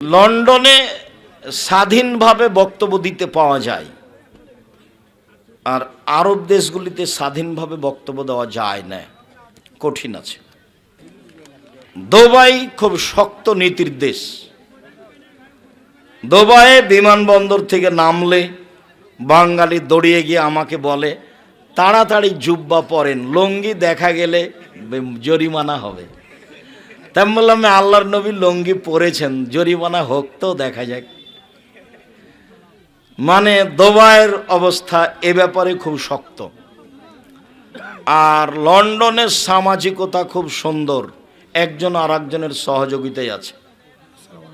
লন্ডনে স্বাধীনভাবে বক্তব্য দিতে পাওয়া যায়। আর আরব দেশগুলিতে স্বাধীনভাবে বক্তব্য দেওয়া যায় না। কঠিন আছে। দুবাই খুব শক্ত নীতির দেশ। দুবাইয়ে বিমানবন্দর থেকে নামলে বাঙালি দৌড়িয়ে গিয়ে আমাকে বলে, তাড়াতাড়ি জুব্বা পরেন, লঙ্গি দেখা গেলে জরিমানা হবে। আমি বললাম, আল্লাহর নবী লঙ্গি পরেছেন, জরিমানা হোক তো দেখা যাক। মানে দুবাইয়ের অবস্থা এ ব্যাপারে খুব শক্ত। আর লন্ডনের সামাজিকতা খুব সুন্দর, একজন আর একজনের সহযোগিতায় আছে।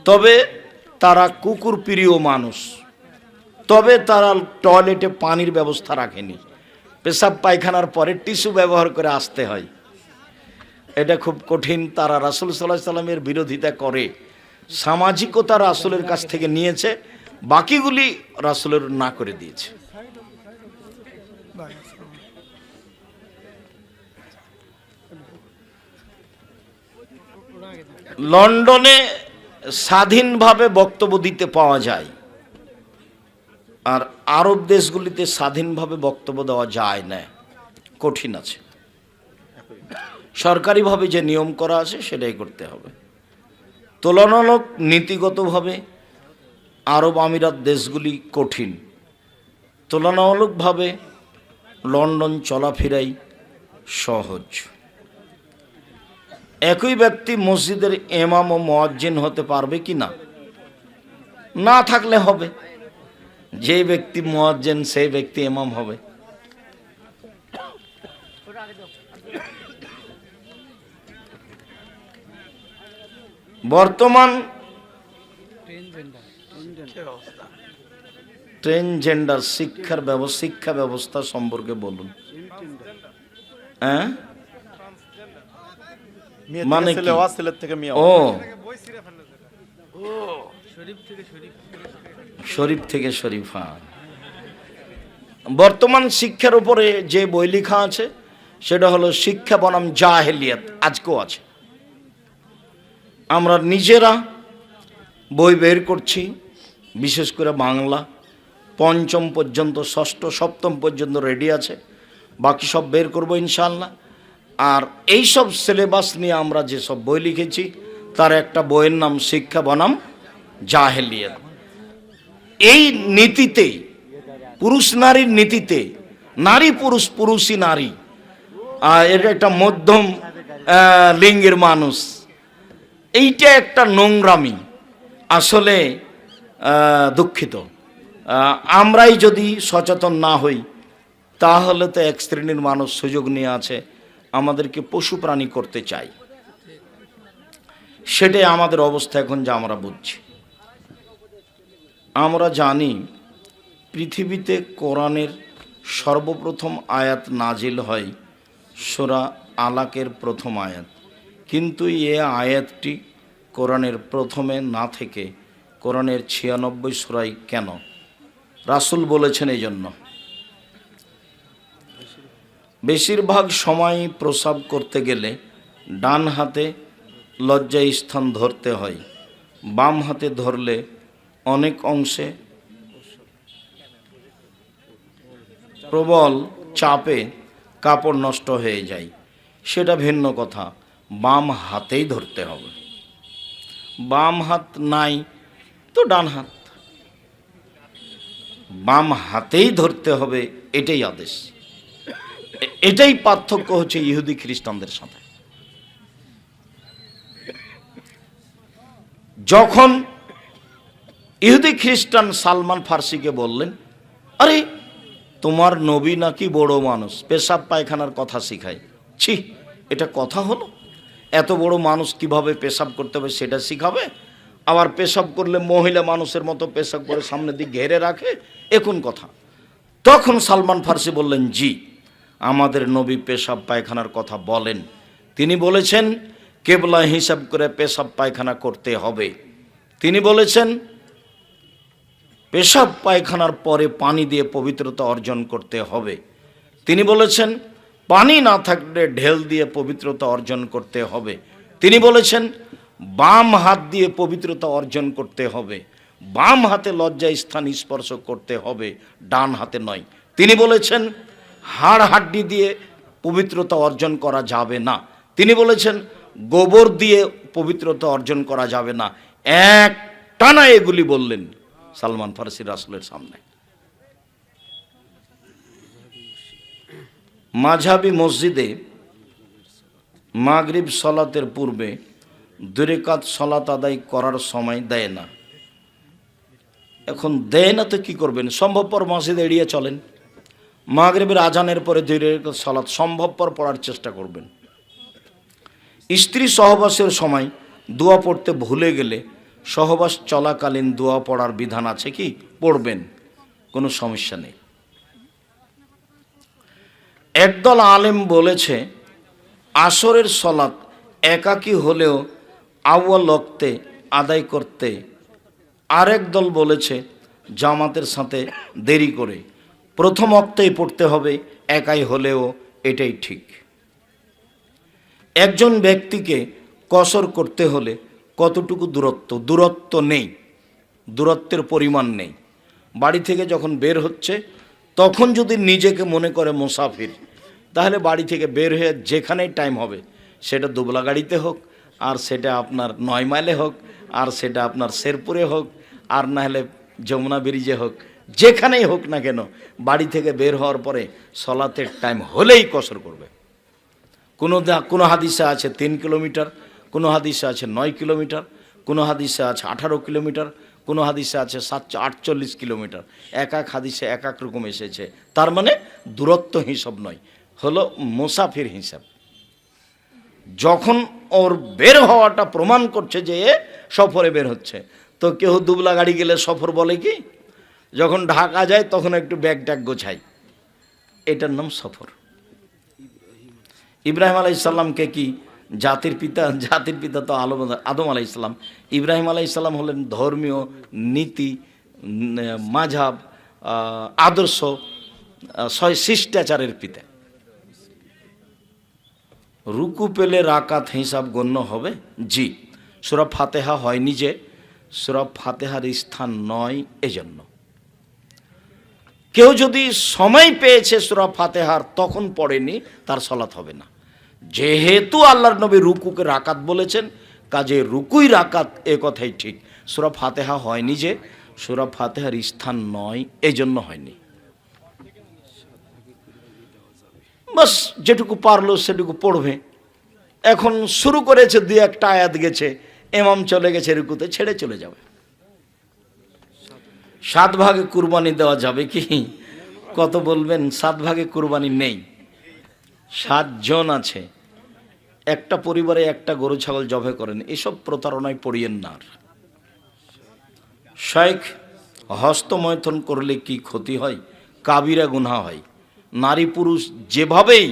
তবে তারা কুকুর প্রিয় মানুষ। তবে তারা টয়লেটে পানির ব্যবস্থা রাখেনি। পেশাব পায়খানার পরে টিস্যু ব্যবহার করে আসতে হয়। এটা খুব কঠিন। তারা রাসুল সাল্লাহ সাল্লামের বিরোধিতা করে। সামাজিকতা রাসুলের কাছ থেকে নিয়েছে, বাকিগুলি রাসুলের না করে দিয়েছে। লন্ডনে স্বাধীনভাবে বক্তব্য দিতে পাওয়া যায়। আর আরব দেশগুলিতে স্বাধীনভাবে বক্তব্য দেওয়া যায় না। কঠিন আছে। সরকারিভাবে যে নিয়ম করা আছে সেটাই করতে হবে। তুলনামূলক নীতিগতভাবে আরব আমিরাত দেশগুলি কঠিন। তুলনামূলকভাবে লন্ডন চলাফেরাই সহজ। একই ব্যক্তি মসজিদের এমাম ও মোয়াজ্জিন হতে পারবে কি না? না থাকলে হবে। যে ব্যক্তি মোয়াজ্জেন, সেই ব্যক্তি এমাম হবে। বর্তমান ট্রেনজেন্ডার শিক্ষার ব্যবস্থা শিক্ষা ব্যবস্থা সম্পর্কে বলুন। হ্যাঁ? মানে ও। শরীফ থেকে শরীফ হ্যাঁ। বর্তমান শিক্ষার উপরে যে বই লেখা আছে, সেটা হলো শিক্ষা বনাম জাহেলিয়াত, আজকেও আছে। আমরা নিজেরা বই বের করছি, বিশেষ করে বাংলা। পঞ্চম পর্যন্ত, ষষ্ঠ, সপ্তম পর্যন্ত রেডি আছে। বাকি সব বের করব ইনশাল্লাহ আর এই সব সিলেবাস নিয়ে আমরা যেসব বই লিখেছি, তার একটা বইয়ের নাম শিক্ষা বনাম জাহেলিয়াত এই নীতিতে, পুরুষ নারীর নীতিতে, নারী পুরুষ পুরুষই নারী। আর এটা একটা মধ্যম লিঙ্গের মানুষ। এইটা একটা নোংরামি, আসলে দুঃখিত। আমরাই যদি সচেতন না হই, তাহলে তো এক শ্রেণির মানুষ সুযোগ নিয়ে আছে, আমাদেরকে পশু প্রাণী করতে চাই। সেটাই আমাদের অবস্থা এখন যা আমরা বুঝছি। আমরা জানি, পৃথিবীতে কোরআনের সর্বপ্রথম আয়াত নাজিল হয় সোরা আলাকের প্রথম আয়াত। কিন্তু এ আয়াতটি কোরআনের প্রথমে না থেকে কোরআনের ছিয়ানব্বই সুরাই কেন? রাসূল বলেছেন এই জন্য বেশিরভাগ সময় প্রসাব করতে গেলে ডান হাতে লজ্জা স্থান ধরতে হয়, বাম হাতে ধরলে অনেক অংশে প্রবল চাপে কাপড় নষ্ট হয়ে যায়। সেটা ভিন্ন কথা। বাম হাতেই ধরতে হবে। বাম হাত নাই তো ডান হাত। বাম হাতেই ধরতে হবে এটাই আদেশ। এটাই পার্থক্য হচ্ছে ইহুদি খ্রিস্টানদের সাথে। যখন ইহুদি খ্রিস্টান সালমান ফার্সিকে বললেন, আরে, তোমার নবী নাকি বড় মানুষ, পেশাব পায়খানার কথা শিখায়। ছি, এটা কথা হলো? এত বড় মানুষ কীভাবে পেশাব করতে হবে সেটা শিখাবে। আবার পেশাব করলে মহিলা মানুষের মতো পেশাব করে সামনের দিক ঘেরে রাখে এখন কথা? তখন সালমান ফার্সি বললেন, জি, আমাদের নবী পেশাব পায়খানার কথা বলেন। তিনি বলেছেন, কেবলা হিসাব করে পেশাব পায়খানা করতে হবে। তিনি বলেছেন, পেশাব পায়খানার পরে পানি দিয়ে পবিত্রতা অর্জন করতে হবে। তিনি বলেছেন পানি না থাকলে ঢেল দিয়ে পবিত্রতা অর্জন করতে হবে। তিনি বলেছেন, বাম হাত দিয়ে পবিত্রতা অর্জন করতে হবে। বাম হাতে লজ্জা স্থান স্পর্শ করতে হবে, ডান হাতে নয়। তিনি বলেছেন, হাড় হাড্ডি দিয়ে পবিত্রতা অর্জন করা যাবে না। তিনি বলেছেন, গোবর দিয়ে পবিত্রতা অর্জন করা যাবে না। এক টানা এগুলি বললেন সালমান ফারসি রাসুলের সামনে। মাঝাবি মসজিদে মাগরিব সলাতের পূর্বে দুরেকাত সলাত আদায় করার সময় দেয় না। এখন দেয় না তো কী করবেন? সম্ভবপর মসজিদ এড়িয়ে চলেন। মাগরিবের আজানের পরে দুই রেখাত সলাত সম্ভবপর পড়ার চেষ্টা করবেন। স্ত্রী সহবাসের সময় দোয়া পড়তে ভুলে গেলে সহবাস চলাকালীন দোয়া পড়ার বিধান আছে কি? পড়বেন। কোনো সমস্যা নেই। একদল আলেম বলেছে, আসরের সলাৎ একাকী হলেও আউয়াল লক্তে আদায় করতে। আরেক দল বলেছে, জামাতের সাথে দেরি করে। প্রথম অক্তেই পড়তে হবে, একাই হলেও এটাই ঠিক। একজন ব্যক্তিকে কসর করতে হলে কতটুকু দূরত্ব? দূরত্ব নেই। দূরত্বের পরিমাণ নেই। বাড়ি থেকে যখন বের হচ্ছে তখন যদি নিজেকে মনে করে মুসাফির, তাহলে বাড়ি থেকে বের হয়ে যেখানেই টাইম হবে, সেটা দুবলা গাড়িতে হোক, আর সেটা আপনার নয় মাইলে হোক, আর সেটা আপনার শেরপুরে হোক, আর না হলে যমুনা ব্রিজে হোক, যেখানেই হোক না কেন, বাড়ি থেকে বের হওয়ার পরে সলাতের টাইম হলেই কসর করবে। কোনো কোনো হাদিসে আছে তিন কিলোমিটার, কোনো হাদিসে আছে নয় কিলোমিটার, কোনো হাদিসে আছে আঠারো কিলোমিটার কোনো হাদিসে আছে সাতশো আটচল্লিশ কিলোমিটার। এক এক হাদিসে এক এক রকম এসেছে। তার মানে দূরত্ব হিসাব নয়, হলো মুসাফির হিসাব। যখন ওর বের হওয়াটা প্রমাণ করছে যে সফরে বের হচ্ছে, তো কেউ দুবলা গাড়ি গেলে সফর বলে কি? যখন ঢাকা যায় তখন একটু ব্যাগ ট্যাগ গোছাই এটার নাম সফর। ইব্রাহিম আলাই ইসলামকে কি জাতির পিতা জাতির পিতা তো আলম, আদম আলাই ইসলাম ইব্রাহিম আলাই ইসলাম হলেন ধর্মীয় নীতি মাঝাব আদর্শ সয় শিষ্টাচারের পিতা। রুকু পেলে রাকাত হিসাব গণ্য হবে? জি। সুরা ফাতেহা হয়নি যে, সুরা ফাতেহার স্থান নয় এজন্য। কেউ যদি সময় পেয়েছে সুরা ফাতেহার, তখন পড়েনি, তার সলাৎ হবে না। যেহেতু আল্লাহর নবী রুকুকে রাকাত বলেছেন, কাজে রুকুই রাকাত এ কথাই ঠিক। সুরা ফাতেহা হয়নি যে, সুরা ফাতেহার স্থান নয় এই জন্য হয়নি। বাস, যেটুকু পারল সেটুকু পড়বে। এখন শুরু করেছে দুই একটা আয়াত গেছে এমাম চলে গেছে রুকুতে, ছেড়ে চলে যাবে। সাত ভাগে কুরবানি দেওয়া যাবে কি? কত বলবেন, সাত ভাগে কুরবানি নেই। সাতজন আছে। একটা পরিবারে একটা গরু, ছাগল জবে করেন, এসব প্রতারণায় পড়িয়েন না শেখ হস্তমৈথন করলে কি ক্ষতি হয়? কাবিরা গুনহা হয়। নারী পুরুষ যেভাবেই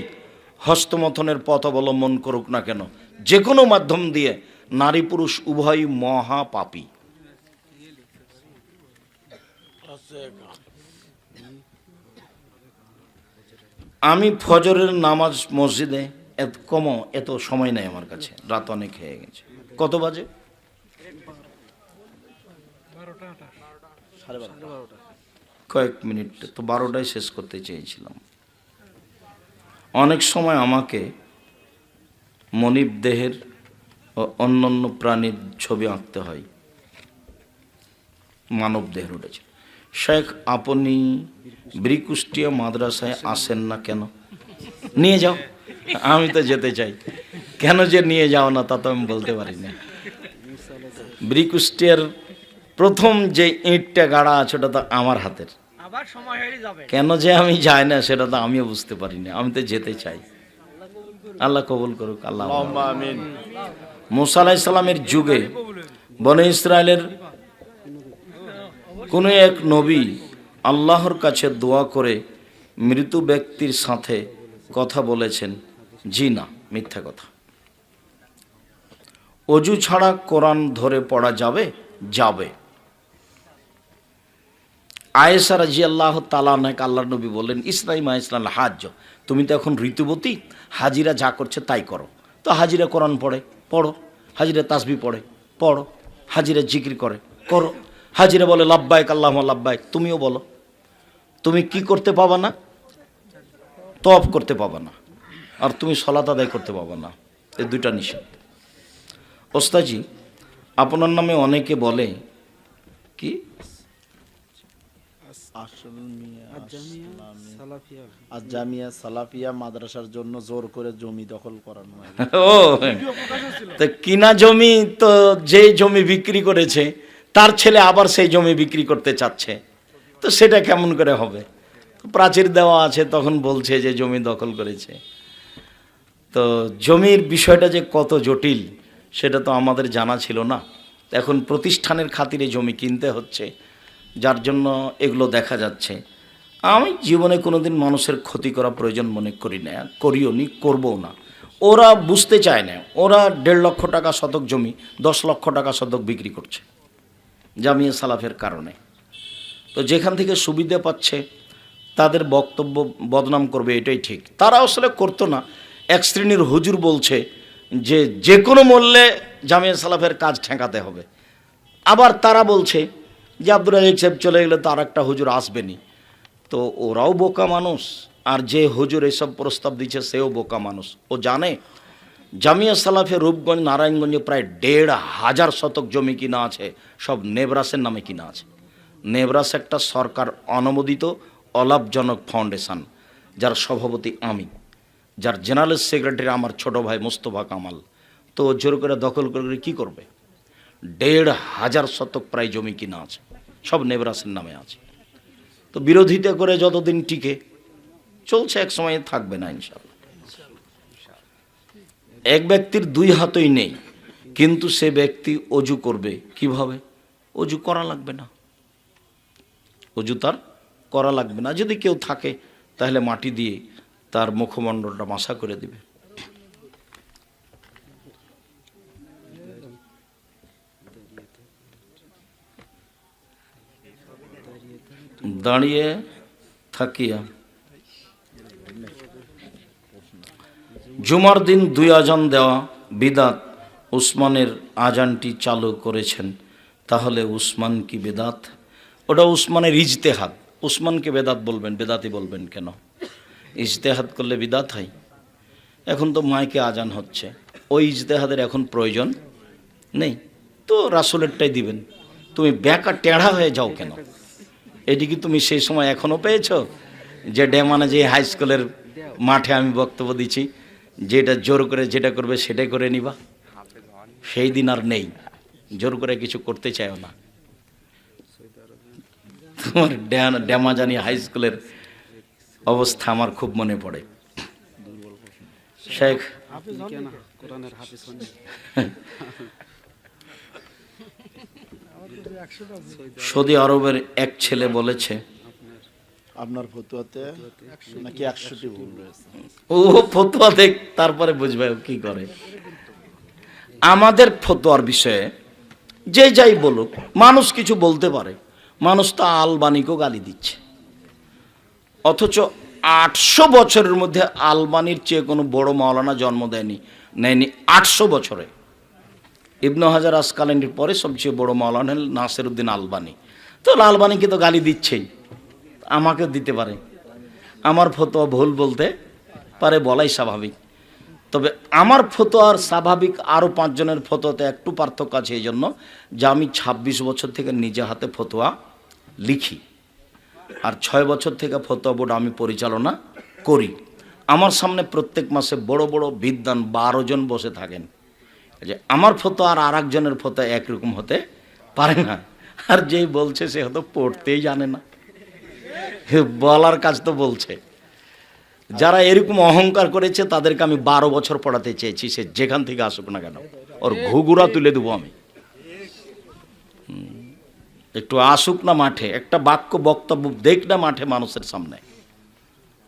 হস্তমথনের পথ অবলম্বন করুক না কেন যে কোনো মাধ্যম দিয়ে নারী পুরুষ উভয়ই মহাপাপী। আমি ফজরের নামাজ মসজিদে এত কম এত সময় নেই আমার কাছে। রাত অনেক হয়ে গেছে। কত বাজে? কয়েক মিনিট। তো বারোটায় শেষ করতে চেয়েছিলাম। অনেক সময় আমাকে মনিব দেহের ও অন্যান্য প্রাণীর ছবি আঁকতে হয়। মানব দেহের উঠেছে শেখ আপনি ব্রিকুষ্টিয়া মাদ্রাসায় আসেন না কেন? নিয়ে যাও। আমি তো যেতে চাই। কেন যে নিয়ে যাও না তা তো আমি বলতে পারি না। ব্রিকুষ্টিয়ার প্রথম যে ইঁটটা গাড়া আছে ওটা তো আমার হাতের। সময় কেন যে আমি যাই না সেটা তো আমিও বুঝতে পারি না। আমি তো যেতে চাই। আল্লাহ কবুল করুক আল্লাহ মুসা আলাহিসাল্লামের যুগে বনে ইসরায়েলের কোনো এক নবী আল্লাহর কাছে দোয়া করে মৃত ব্যক্তির সাথে কথা বলেছেন, জি না, মিথ্যা কথা। অজু ছাড়া কোরআন ধরে পড়া যাবে? যাবে। আয়েসা রাজি আল্লাহ তালা তালানাক আল্লাহ নবী বললেন ইসলাম ইসলাম হাজ তুমি তো এখন ঋতুবতী, হাজিরা যা করছে তাই করো। তো হাজিরা কোরআন পড়ে, পড়ো। হাজিরা তাসবি পড়ে, পড়ো। হাজিরা জিকির করে, করো। হাজিরা বলে লাভবায়ক আল্লাহ লাভবায়ক তুমিও বলো তুমি কি করতে পাবা না? তফ করতে পাবা না। আর তুমি সলাত আদায় করতে পাবা না। এই দুইটা নিষেধ। ওস্তাজি আপনার নামে অনেকে বলে কি? জামিয়া সালাফিয়া মাদ্রাসার জন্য জোর করে জমি দখল করানো ও তো কিনা জমি? তো যে জমি বিক্রি করেছে তার ছেলে আবার সেই জমি বিক্রি করতে চাচ্ছে। তো সেটা কেমন করে হবে? প্রাচীর দেওয়া আছে, তখন বলছে যে জমি দখল করেছে। তো জমির বিষয়টা যে কত জটিল, সেটা তো আমাদের জানা ছিল না। এখন প্রতিষ্ঠানের খাতিরে জমি কিনতে হচ্ছে, যার জন্য এগুলো দেখা যাচ্ছে। আমি জীবনে কোনোদিন মানুষের ক্ষতি করা প্রয়োজন মনে করি না, করিও নি, করবও না। ওরা বুঝতে চায় না, ওরা দেড় লক্ষ টাকা শতক জমি, দশ লক্ষ টাকা শতক বিক্রি করছে। জামিয়া সালাফের কারণে। তো যেখান থেকে সুবিধা পাচ্ছে, তাদের বক্তব্য বদনাম করবে, এটাই ঠিক। তারা আসলে করতো না। এক শ্রেণির হুজুর বলছে যে যে কোনো মূল্যে জামিয়া সালাফের কাজ ঠেকাতে হবে। আবার তারা বলছে যে আব্দুল রাজিক সাহেব চলে গেলে তো আর একটা হুজুর আসবেনি তো ওরাও বোকা মানুষ, আর যে হুজুর এসব প্রস্তাব দিচ্ছে, সেও বোকা মানুষ। ও জানে জামিয়া সালাফে রূপগঞ্জ, নারায়ণগঞ্জে প্রায় দেড় হাজার শতক জমি কিনা আছে, সব নেবরাসের নামে কিনা আছে। নেবরাস একটা সরকার অনুমোদিত অলাভজনক ফাউন্ডেশন, যার সভাপতি আমি, যার জেনারেল সেক্রেটারি আমার ছোট ভাই মোস্তফা কামাল। তো জোর করে দখল করে কী করবে? দেড় হাজার শতক প্রায় জমি কিনা আছে, সব নেবরাসের নামে আছে। তো বিরোধিতা করে যতদিন টিকে, চলছে এক সময়, থাকবে না ইনশাল্লাহ এক ব্যক্তির দুই হাতই নেই, কিন্তু সে ব্যক্তি অজু করবে। কীভাবে? অজু করা লাগবে না। অজু তার করা লাগবে না। যদি কেউ থাকে, তাহলে মাটি দিয়ে তার মুখমণ্ডলটা মাসা করে দিবে। দাঁড়িয়ে থাকিয়া জুমার দিন দুই আজান দেওয়া বিদাত। উসমানের আজানটি চালু করেছেন। তাহলে উসমান কি বেদাত? ওটা উসমানের ইজতেহাদ। উসমানকে বেদাত বলবেন, বেদাতি বলবেন কেন? ইজতেহাদ করলে বিদাত হয়। এখন তো মাইকে আজান হচ্ছে। ওই ইজতেহাদের এখন প্রয়োজন নেই। তো রাসুলেরটাই দিবেন। তুমি ব্যাকা টেढ़া হয়ে যাও কেন? এটি কি তুমি সেই সময় এখনও পেয়েছ? যে ডেমানে যে হাই স্কুলের মাঠে আমি বক্তব্য দিচ্ছি। যেটা জোর করে যেটা করবে সেটাই করে নিবা। সেই দিন আর নেই। জোর করে কিছু করতে চাইও না। তোমার ড্যা- ড্যামাজানি হাই স্কুলের অবস্থা আমার খুব মনে পড়ে। শেখ সৌদি আরবের এক ছেলে বলেছে আপনার ফতুয়াতে? নাকি একশোটি ভুল রয়েছে? ও ফতোয়া দেখ তারপরে বুঝবে ও কি করে। আমাদের ফতোয়ার বিষয়ে যে যাই বলুক মানুষ কিছু বলতে পারে। মানুষ তো আলবানিকেও গালি দিচ্ছে। অথচ আটশো বছরের মধ্যে আলবানির চেয়ে কোনো বড় মাওলানা জন্ম দেয়নি নেয়নি আটশো বছরে। ইবনু হাজার আসকালানির পরে সবচেয়ে বড় মাওলানা হল নাসির উদ্দিন আলবানি। তো আলবানিকে তো গালি দিচ্ছেই। আমাকে দিতে পারে। আমার ফতোয়া ভুল বলতে পারে বলাই স্বাভাবিক। তবে আমার ফতোয়ার স্বাভাবিক আরও পাঁচজনের ফতোয়াতে একটু পার্থক্য আছে এই জন্য যে আমি ২৬ বছর থেকে নিজে হাতে ফতোয়া লিখি। আর ছয় বছর থেকে ফতোয়া বোর্ড আমি পরিচালনা করি। আমার সামনে প্রত্যেক মাসে বড় বড় বিদ্যান বারো জন বসে থাকেন। যে আমার ফতো আর আর একজনের ফতো একরকম হতে পারে না। আর যেই বলছে সে হয়তো পড়তেই জানে না। বলার কাজ তো বলছে। যারা এরকম অহংকার করেছে, তাদেরকে আমি বারো বছর পড়াতে চেয়েছি, সে যেখান থেকে আসুক না কেন, ওর ঘুঘুরা তুলে দেবো আমি। একটু আসুক না মাঠে, একটা বাক্য বক্তব্য দেখ না মাঠে মানুষের সামনে।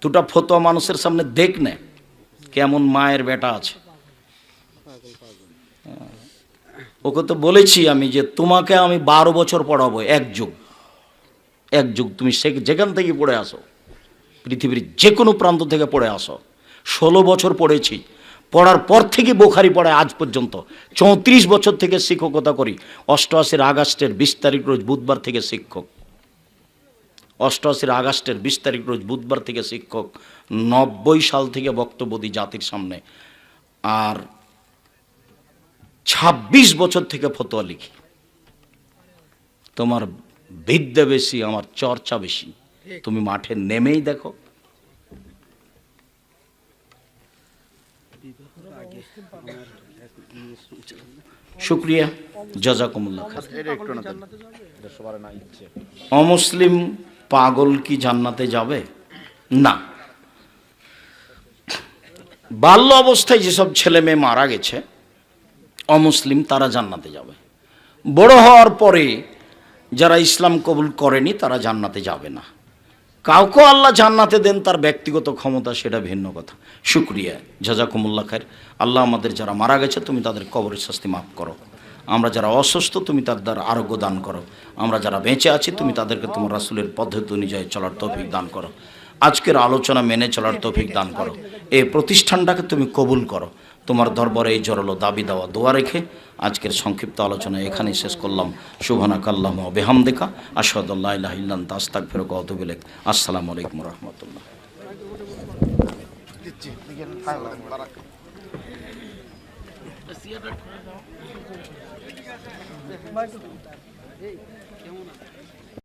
দুটা ফতোয়া মানুষের সামনে দেখ না, কেমন মায়ের বেটা আছে। ওকে তো বলেছি আমি যে তোমাকে আমি বারো বছর পড়াবো এক যুগ এক যুগ তুমি সে যেখান থেকে পড়ে আসো, পৃথিবীর যে কোনো প্রান্ত থেকে পড়ে আসো। ষোলো বছর পড়েছি। পড়ার পর থেকে বোখারি পড়ায় আজ পর্যন্ত। চৌত্রিশ বছর থেকে শিক্ষকতা করি। অষ্টআশির আগস্টের বিশ তারিখ রোজ বুধবার থেকে শিক্ষক। অষ্টআশির আগস্টের বিশ তারিখ রোজ বুধবার থেকে শিক্ষক। নব্বই সাল থেকে বক্তব্য দিই জাতির সামনে। আর ছাব্বিশ বছর থেকে ফতোয়া লিখি। তোমার বিদ্যা বেশি আমার চর্চা বেশি। তুমি মাঠে নেমেই দেখো। শুক্রিয়া। ইচ্ছে। অমুসলিম পাগল কি জান্নাতে যাবে? না। বাল্য অবস্থায় যেসব ছেলে মেয়ে মারা গেছে অমুসলিম তারা জান্নাতে যাবে। বড় হওয়ার পরে যারা ইসলাম কবুল করেনি, তারা জান্নাতে যাবে না। কাউকে আল্লাহ জান্নাতে দেন, তার ব্যক্তিগত ক্ষমতা সেটা ভিন্ন কথা। শুক্রিয়া জাজাকুমুল্লা খায়ের আল্লাহ আমাদের যারা মারা গেছে, তুমি তাদের কবরের শাস্তি মাফ করো। আমরা যারা অসুস্থ, তুমি তার দ্বারা আরোগ্য দান করো। আমরা যারা বেঁচে আছি, তুমি তাদেরকে তোমার রাসুলের পদ্ধতি অনুযায়ী চলার তৌফিক দান করো। আজকের আলোচনা মেনে চলার তৌফিক দান করো। এই প্রতিষ্ঠানটাকে তুমি কবুল করো। তোমার দরবারে এই জোরালো দাবি দেওয়া দোয়া রেখে আজকের সংক্ষিপ্ত আলোচনা এখানেই শেষ করলাম। শুভানাক আল্লাহ বেহামদেকা। আসাদুল্লাহ ইল্লান তাস্তাক ফেরক অতবিলেক আসসালামু আলাইকুম রহমতুল্লাহ। আছে